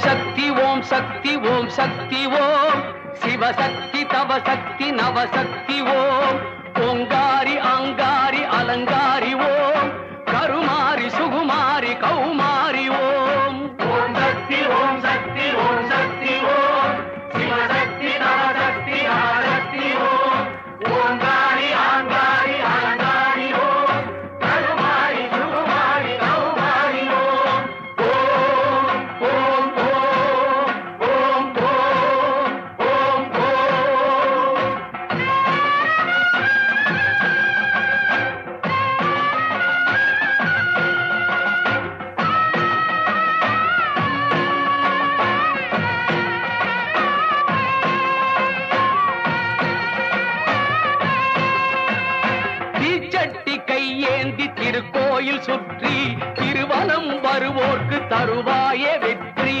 शक्ति ओम शक्ति ओम शक्ति ओम। शिव शक्ति तव शक्ति नव शक्ति ओम। ओंकार சுற்றி திருவலம் வருவோர்க்கு தருவாயே வெற்றி.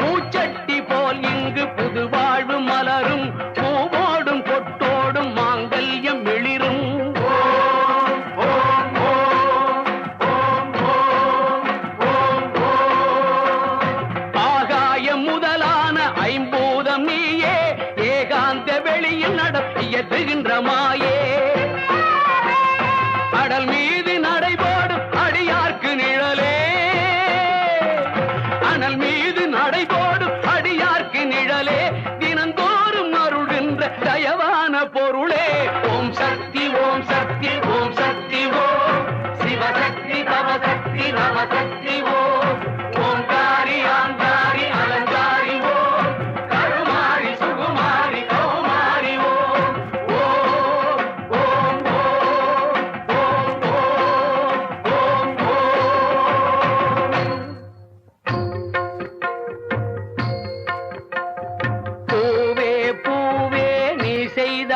பூச்சட்டி போல் இங்கு புது வாழ்வு மலரும் பூவோடும் கொட்டோடும் மாங்கல்யம் எழிரும். ஆகாயம் முதலான ஐம்பூதம் நீயே ஏகாந்த வெளியில் நடத்தியதுகின்ற மாயே பொருளே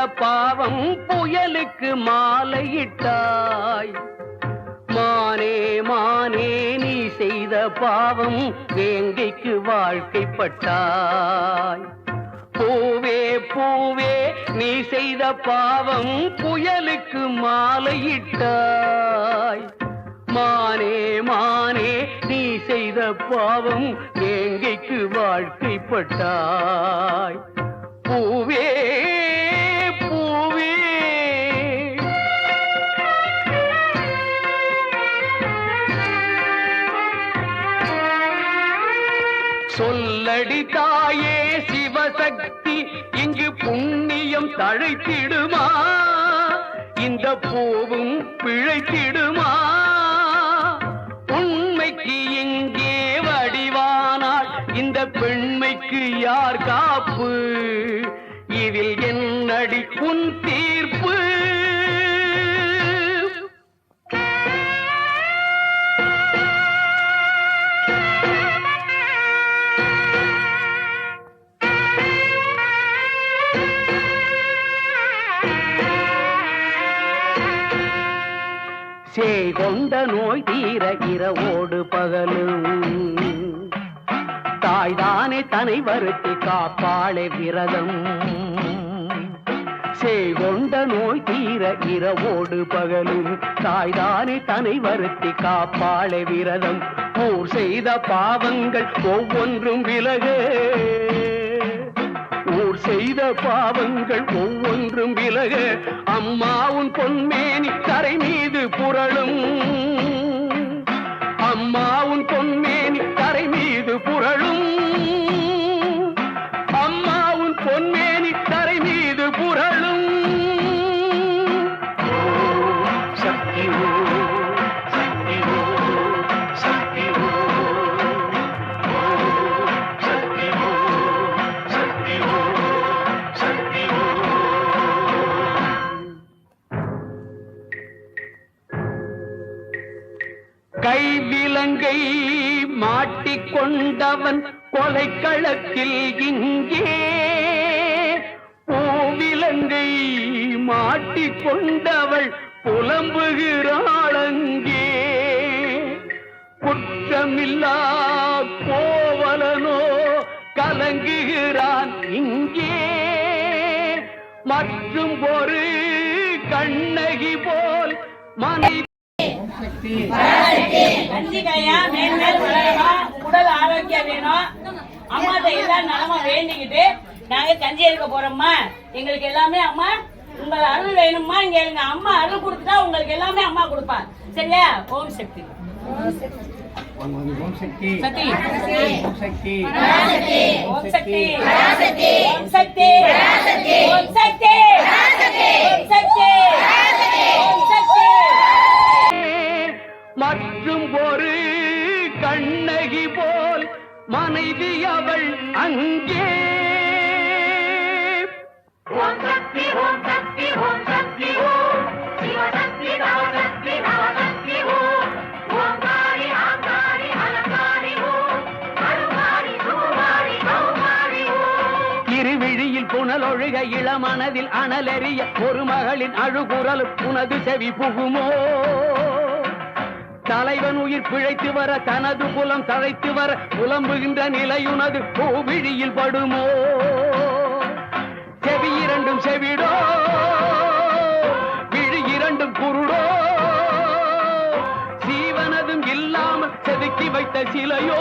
பாவம் புயலுக்கு மாலையிட்டாய். மானே மானே நீ செய்த பாவம் வேங்கைக்கு வாழ்க்கைப்பட்டாய். பூவே பூவே நீ செய்த பாவம் புயலுக்கு மாலையிட்டாய். மானே மானே நீ செய்த பாவம் எங்கைக்கு வாழ்க்கைப்பட்டாய். பூவே சொல்லடி தாயே சிவசக்தி இங்கு புண்ணியம் தழைத்திடுமா? இந்த பூவும் பிழைத்திடுமா? உண்மைக்கு இங்கே வடிவானால் இந்த பெண்மைக்கு யார் காப்பு? இதில் என்னடி உன் தீர்ப்பு? செய்கொண்ட நோய் தீர இரவோடு பகலும். தாய்தானே தனை வருத்தி காப்பாளே விரதம். செய்கொண்ட நோய் தீர இரவோடு பகலும். தாய்தானே தனை வருத்தி காப்பாளே விரதம். போர் செய்த பாவங்கள் ஒவ்வொன்றும் விலகு. ஊர் செய்த பாவங்கள் ஒவ்வொன்றும் விலக அம்மாவும் பொன்மேனி தரை மீது புரளும். அம்மாவும் பொன்மேனி தரை மீது புரளும். அம்மாவும் பொன்மேனி தரை மீது புரளும். சக்தியோ கைவிலங்கை மாட்டிக்கொண்டவன் கொலைக்களத்தில் இங்கே. பூவிலங்கை மாட்டிக்கொண்டவள் புலம்புகிறாளங்கே. குற்றமில்லா கோவலனோ கலங்குகிறான் இங்கே. மற்றும் ஒரு கண்ணகி போல் மனை கஞ்சிகையா மேன்மேல் வளரவா உடல் ஆரோக்கியம் வேணும். அம்மாட்ட எல்லாம் நலமா வேண்டிக்கிட்டு நாங்க கஞ்சி எடுக்க போறோம்மா. எங்களுக்கு எல்லாமே அம்மா உங்கள் அருள் வேணும்மா. இங்க எங்க அம்மா அருள் கொடுத்துட்டா உங்களுக்கு எல்லாமே அம்மா கொடுப்பா. சரியா? ஓம் சக்தி. சக்தி. ஓம் சக்தி. ஓம் சக்தி. ஓம் சக்தி. ஓம் சக்தி. ஓம் சக்தி. ஓம் கண்ணகி போல் மனைவி அவள் அங்கே. ஓம் சக்தி ஓம் சக்தி ஓம் சக்தி ஓம் சிவசக்தி நவசக்தி நவசக்தி ஓம் ஓங்காரி ஆங்காரி அலங்காரி ஓம் அருமாரி சுகுமாரி கௌமாரி ஓம் இருவிழியில் புனலொழுக இளமனதில் அனலெறிய ஒரு மகளின் அழுகுரல் உனது செவி புகுமோ. தலைவன் உயிர் பிழைத்து வர தனது புலம் தழைத்து வர புலம்புகின்ற நிலையுனது பூவிழியில் படுமோ? செவி இரண்டும் செவிடோ? விழி இரண்டும் குருடோ? சீவனதும் இல்லாமல் செதுக்கி வைத்த சிலையோ?